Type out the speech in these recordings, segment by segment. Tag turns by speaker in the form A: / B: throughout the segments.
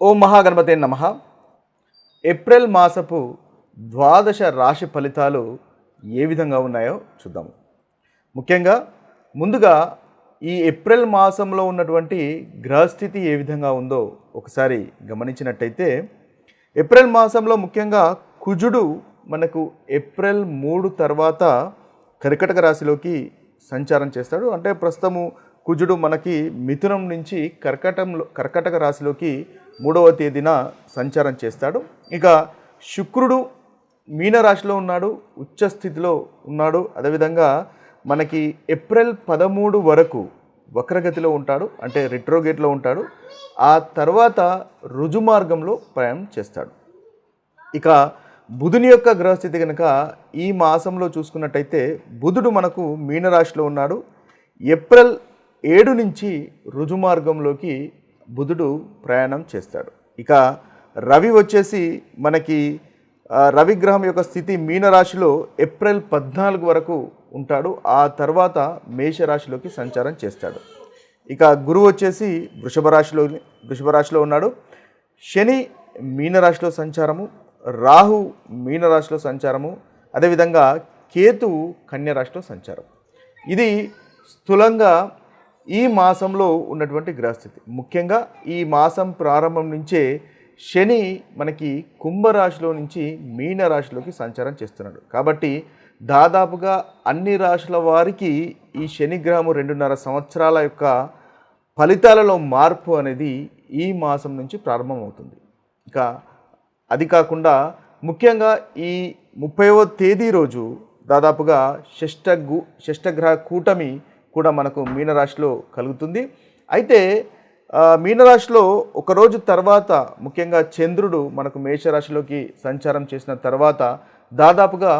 A: ఓ మహాగణపతే నమ. ఏప్రిల్ మాసపు ద్వాదశ రాశి ఫలితాలు ఏ విధంగా ఉన్నాయో చూద్దాము ముఖ్యంగా ముందుగా ఈ ఏప్రిల్ మాసంలో ఉన్నటువంటి గ్రహస్థితి ఏ విధంగా ఉందో ఒకసారి గమనించినట్టయితే ఏప్రిల్ మాసంలో ముఖ్యంగా కుజుడు మనకు ఏప్రిల్ మూడు తర్వాత కర్కటక రాశిలోకి సంచారం చేస్తాడు. అంటే ప్రస్తుతము కుజుడు మనకి మిథునం నుంచి కర్కటంలో కర్కటక రాశిలోకి మూడవ తేదీన సంచారం చేస్తాడు. ఇక శుక్రుడు మీనరాశిలో ఉన్నాడు ఉచ్చ స్థితిలో ఉన్నాడు. అదేవిధంగా మనకి ఏప్రిల్ పదమూడు వరకు వక్రగతిలో ఉంటాడు అంటే రిట్రోగేట్లో ఉంటాడు. ఆ తర్వాత రుజుమార్గంలో ప్రయాణం చేస్తాడు. ఇక బుధుని యొక్క గ్రహస్థితి కనుక ఈ మాసంలో చూసుకున్నట్టయితే బుధుడు మనకు మీనరాశిలో ఉన్నాడు. ఏప్రిల్ ఏడు నుంచి రుజుమార్గంలోకి బుధుడు ప్రయాణం చేస్తాడు. ఇక రవి వచ్చేసి మనకి రవిగ్రహం యొక్క స్థితి మీనరాశిలో ఏప్రిల్ పద్నాలుగు వరకు ఉంటాడు. ఆ తర్వాత మేషరాశిలోకి సంచారం చేస్తాడు. ఇక గురువు వచ్చేసి వృషభ రాశిలో వృషభ రాశిలో ఉన్నాడు. శని మీనరాశిలో సంచారము రాహు మీనరాశిలో సంచారము అదేవిధంగా కేతువు కన్యరాశిలో సంచారం. ఇది స్థూలంగా ఈ మాసంలో ఉన్నటువంటి గ్రహస్థితి. ముఖ్యంగా ఈ మాసం ప్రారంభం నుంచే శని మనకి కుంభరాశిలో నుంచి మీన రాశిలోకి సంచారం చేస్తున్నాడు. కాబట్టి దాదాపుగా అన్ని రాశుల వారికి ఈ శనిగ్రహము రెండున్నర సంవత్సరాల యొక్క ఫలితాలలో మార్పు అనేది ఈ మాసం నుంచి ప్రారంభమవుతుంది. ఇక అది కాకుండా ముఖ్యంగా ఈ ముప్పైవ తేదీ రోజు దాదాపుగా షష్ఠ గు షష్ఠగ్రహ కూటమి కూడా మనకు మీనరాశిలో కలుగుతుంది. అయితే మీనరాశిలో ఒకరోజు తర్వాత ముఖ్యంగా చంద్రుడు మనకు మేషరాశిలోకి సంచారం చేసిన తర్వాత దాదాపుగా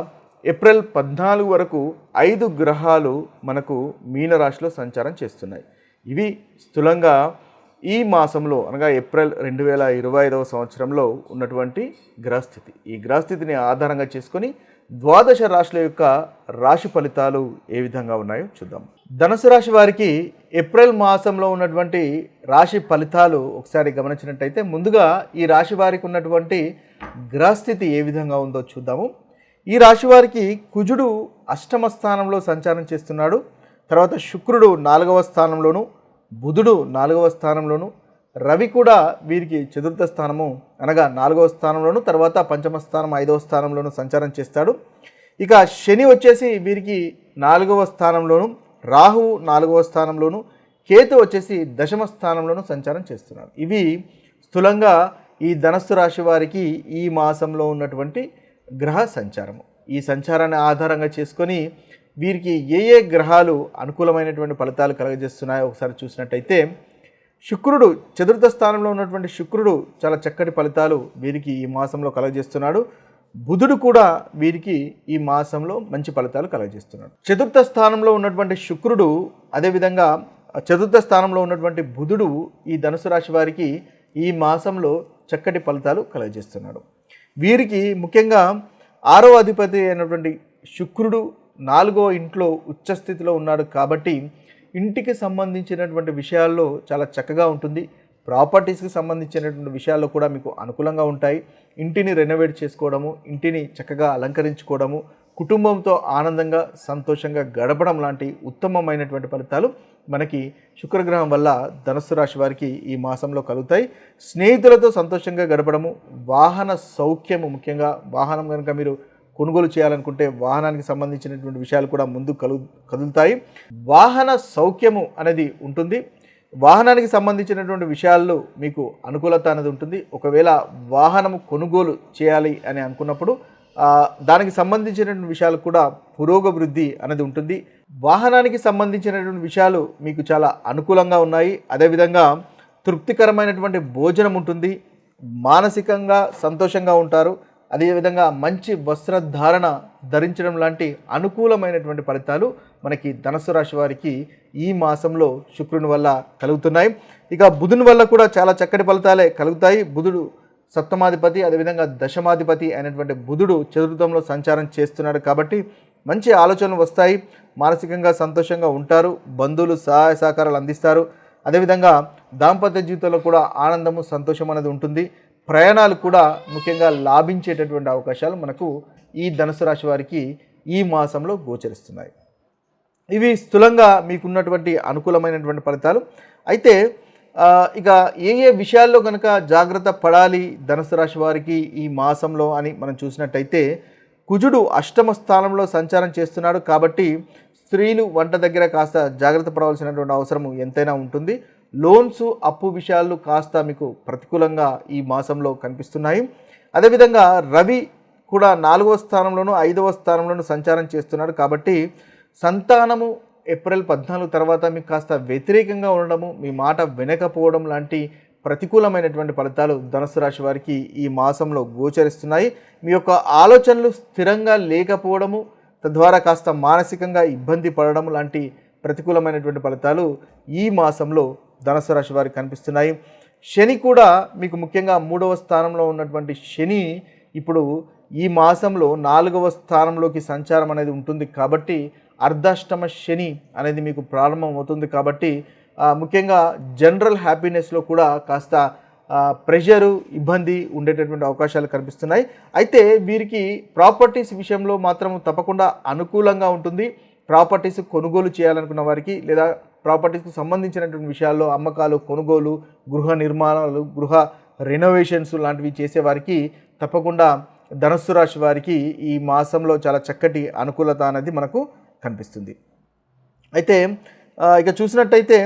A: ఏప్రిల్ పద్నాలుగు వరకు ఐదు గ్రహాలు మనకు మీనరాశిలో సంచారం చేస్తున్నాయి. ఇవి స్థూలంగా ఈ మాసంలో అనగా ఏప్రిల్ రెండు వేల ఇరవై ఐదవ సంవత్సరంలో ఉన్నటువంటి గ్రహస్థితి. ఈ గ్రహస్థితిని ఆధారంగా చేసుకొని ద్వాదశ రాశుల యొక్క రాశి ఫలితాలు ఏ విధంగా ఉన్నాయో చూద్దాం. ధనుసు రాశి వారికి ఏప్రిల్ మాసంలో ఉన్నటువంటి రాశి ఫలితాలు ఒకసారి గమనించినట్టయితే ముందుగా ఈ రాశి వారికి ఉన్నటువంటి గ్రహస్థితి ఏ విధంగా ఉందో చూద్దాము. ఈ రాశి వారికి కుజుడు అష్టమ స్థానంలో సంచారం చేస్తున్నాడు. తర్వాత శుక్రుడు నాలుగవ స్థానంలోను బుధుడు నాలుగవ స్థానంలోను రవి కూడా వీరికి చతుర్థ స్థానము అనగా నాలుగవ స్థానంలోను తర్వాత పంచమ స్థానం ఐదవ స్థానంలోను సంచారం చేస్తాడు. ఇక శని వచ్చేసి వీరికి నాలుగవ స్థానంలోను రాహువు నాలుగవ స్థానంలోను కేతు వచ్చేసి దశమ స్థానంలోను సంచారం చేస్తున్నారు ఇవి స్థూలంగా ఈ ధనస్సు రాశి వారికి ఈ మాసంలో ఉన్నటువంటి గ్రహ సంచారము. ఈ సంచారాన్ని ఆధారంగా చేసుకొని వీరికి ఏ ఏ గ్రహాలు అనుకూలమైనటువంటి ఫలితాలు కలగజేస్తున్నాయో ఒకసారి చూసినట్టయితే శుక్రుడు చతుర్థ స్థానంలో ఉన్నటువంటి శుక్రుడు చాలా చక్కటి ఫలితాలు వీరికి ఈ మాసంలో కలగజేస్తున్నాడు. బుధుడు కూడా వీరికి ఈ మాసంలో మంచి ఫలితాలు కలగజేస్తున్నాడు. చతుర్థ స్థానంలో ఉన్నటువంటి శుక్రుడు అదేవిధంగా చతుర్థ స్థానంలో ఉన్నటువంటి బుధుడు ఈ ధనుసు రాశి వారికి ఈ మాసంలో చక్కటి ఫలితాలు కలగజేస్తున్నాడు. వీరికి ముఖ్యంగా ఆరో అధిపతి అయినటువంటి శుక్రుడు నాలుగో ఇంట్లో ఉచ్చస్థితిలో ఉన్నాడు కాబట్టి ఇంటికి సంబంధించినటువంటి విషయాల్లో చాలా చక్కగా ఉంటుంది. ప్రాపర్టీస్కి సంబంధించినటువంటి విషయాల్లో కూడా మీకు అనుకూలంగా ఉంటాయి. ఇంటిని రెనోవేట్ చేసుకోవడము ఇంటిని చక్కగా అలంకరించుకోవడము కుటుంబంతో ఆనందంగా సంతోషంగా గడపడం లాంటి ఉత్తమమైనటువంటి ఫలితాలు మనకి శుక్రగ్రహం వల్ల ధనస్సు రాశి వారికి ఈ మాసంలో కలుగుతాయి. స్నేహితులతో సంతోషంగా గడపడము వాహన సౌఖ్యము ముఖ్యంగా వాహనం కనుక మీరు కొనుగోలు చేయాలనుకుంటే వాహనానికి సంబంధించినటువంటి విషయాలు కూడా ముందు కలు కదులుతాయి. వాహన సౌఖ్యము అనేది ఉంటుంది. వాహనానికి సంబంధించినటువంటి విషయాల్లో మీకు అనుకూలత అనేది ఉంటుంది. ఒకవేళ వాహనము కొనుగోలు చేయాలి అని అనుకున్నప్పుడు దానికి సంబంధించినటువంటి విషయాలు కూడా పురోగభివృద్ధి అనేది ఉంటుంది. వాహనానికి సంబంధించినటువంటి విషయాలు మీకు చాలా అనుకూలంగా ఉన్నాయి. అదేవిధంగా తృప్తికరమైనటువంటి భోజనం ఉంటుంది. మానసికంగా సంతోషంగా ఉంటారు. అదేవిధంగా మంచి వస్త్రధారణ ధరించడం లాంటి అనుకూలమైనటువంటి ఫలితాలు మనకి ధనస్సు రాశి వారికి ఈ మాసంలో శుక్రుని వల్ల కలుగుతున్నాయి. ఇక బుధుని వల్ల కూడా చాలా చక్కటి ఫలితాలే కలుగుతాయి. బుధుడు సప్తమాధిపతి అదేవిధంగా దశమాధిపతి అయినటువంటి బుధుడు చతుర్థంలో సంచారం చేస్తున్నాడు కాబట్టి మంచి ఆలోచనలు వస్తాయి. మానసికంగా సంతోషంగా ఉంటారు. బంధువులు సహాయ సహకారాలు అందిస్తారు. అదేవిధంగా దాంపత్య జీవితంలో కూడా ఆనందము సంతోషం అనేది ఉంటుంది. ప్రయాణాలు కూడా ముఖ్యంగా లాభించేటటువంటి అవకాశాలు మనకు ఈ ధనుసు రాశి వారికి ఈ మాసంలో గోచరిస్తున్నాయి. ఇవి స్థూలంగా మీకున్నటువంటి అనుకూలమైనటువంటి ఫలితాలు. అయితే ఇక ఏ ఏ విషయాల్లో కనుక జాగ్రత్త పడాలి ధనుసు రాశి వారికి ఈ మాసంలో అని మనం చూసినట్టయితే కుజుడు అష్టమ స్థానంలో సంచారం చేస్తున్నాడు కాబట్టి స్త్రీలు వంట దగ్గర కాస్త జాగ్రత్త పడవలసినటువంటి అవసరం ఎంతైనా ఉంటుంది. లోన్స్ అప్పు విషయాలు కాస్త మీకు ప్రతికూలంగా ఈ మాసంలో కనిపిస్తున్నాయి. అదేవిధంగా రవి కూడా నాలుగవ స్థానంలోనూ ఐదవ స్థానంలోనూ సంచారం చేస్తున్నాడు. కాబట్టి సంతానము ఏప్రిల్ పద్నాలుగు తర్వాత మీకు కాస్త వ్యతిరేకంగా ఉండడము మీ మాట వినకపోవడం లాంటి ప్రతికూలమైనటువంటి ఫలితాలు ధనుసు రాశి వారికి ఈ మాసంలో గోచరిస్తున్నాయి. మీ యొక్క ఆలోచనలు స్థిరంగా లేకపోవడము తద్వారా కాస్త మానసికంగా ఇబ్బంది పడడం లాంటి ప్రతికూలమైనటువంటి ఫలితాలు ఈ మాసంలో ధనసు రాశి వారికి కనిపిస్తున్నాయి. శని కూడా మీకు ముఖ్యంగా మూడవ స్థానంలో ఉన్నటువంటి శని ఇప్పుడు ఈ మాసంలో నాలుగవ స్థానంలోకి సంచారం అనేది ఉంటుంది కాబట్టి అర్ధాష్టమ శని అనేది మీకు ప్రారంభం అవుతుంది కాబట్టి ముఖ్యంగా జనరల్ హ్యాపీనెస్లో కూడా కాస్త ప్రెషరు ఇబ్బంది ఉండేటటువంటి అవకాశాలు కనిపిస్తున్నాయి. అయితే వీరికి ప్రాపర్టీస్ విషయంలో మాత్రం తప్పకుండా అనుకూలంగా ఉంటుంది. ప్రాపర్టీస్ కొనుగోలు చేయాలనుకున్న వారికి లేదా ప్రాపర్టీస్కి సంబంధించినటువంటి విషయాల్లో అమ్మకాలు కొనుగోలు గృహ నిర్మాణాలు గృహ రెనోవేషన్స్ లాంటివి చేసేవారికి తప్పకుండా ధనస్సు రాశి వారికి ఈ మాసంలో చాలా చక్కటి అనుకూలత అనేది మనకు కనిపిస్తుంది. అయితే ఇక చూసినట్టయితే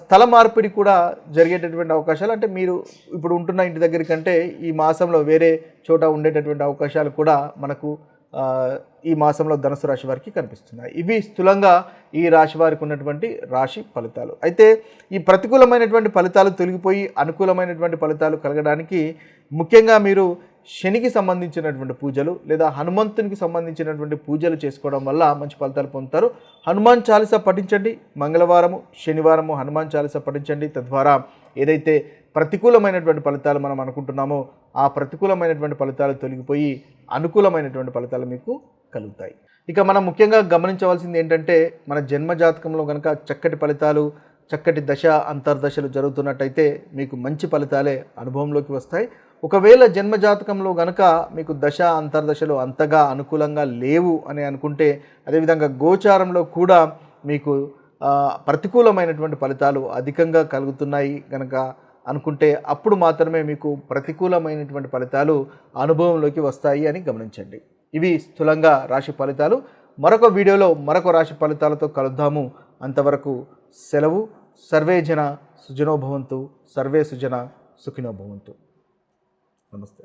A: స్థల మార్పిడి కూడా జరిగేటటువంటి అవకాశాలు అంటే మీరు ఇప్పుడు ఉంటున్న ఇంటి దగ్గర కంటే ఈ మాసంలో వేరే చోట ఉండేటటువంటి అవకాశాలు కూడా మనకు ఈ మాసంలో ధనుసు రాశి వారికి కనిపిస్తున్నాయి. ఇవి స్థూలంగా ఈ రాశి వారికి ఉన్నటువంటి రాశి ఫలితాలు. అయితే ఈ ప్రతికూలమైనటువంటి ఫలితాలు తొలగిపోయి అనుకూలమైనటువంటి ఫలితాలు కలగడానికి ముఖ్యంగా మీరు శనికి సంబంధించినటువంటి పూజలు లేదా హనుమంతునికి సంబంధించినటువంటి పూజలు చేసుకోవడం వల్ల మంచి ఫలితాలు పొందుతారు. హనుమాన్ చాలీస పఠించండి. మంగళవారము శనివారము హనుమాన్ చాలీస పఠించండి. తద్వారా ఏదైతే ప్రతికూలమైనటువంటి ఫలితాలు మనం అనుకుంటున్నామో ఆ ప్రతికూలమైనటువంటి ఫలితాలు తొలగిపోయి అనుకూలమైనటువంటి ఫలితాలు మీకు కలుగుతాయి. ఇక మనం ముఖ్యంగా గమనించవలసింది ఏంటంటే మన జన్మ జాతకంలో కనుక చక్కటి ఫలితాలు చక్కటి దశ అంతర్దశలు జరుగుతున్నట్టయితే మీకు మంచి ఫలితాలే అనుభవంలోకి వస్తాయి. ఒకవేళ జన్మ జాతకంలో గనక మీకు దశ అంతర్దశలు అంతగా అనుకూలంగా లేవు అని అనుకుంటే అదేవిధంగా గోచారంలో కూడా మీకు ప్రతికూలమైనటువంటి ఫలితాలు అధికంగా కలుగుతున్నాయి కనుక అనుకుంటే అప్పుడు మాత్రమే మీకు ప్రతికూలమైనటువంటి ఫలితాలు అనుభవంలోకి వస్తాయి అని గమనించండి. ఇవి స్థూలంగా రాశి ఫలితాలు. మరొక వీడియోలో మరొక రాశి ఫలితాలతో కలుద్దాము. అంతవరకు సెలవు. సర్వే జన సుజనోభవంతు సర్వే సుజన సుఖినోభవంతు నమస్తే.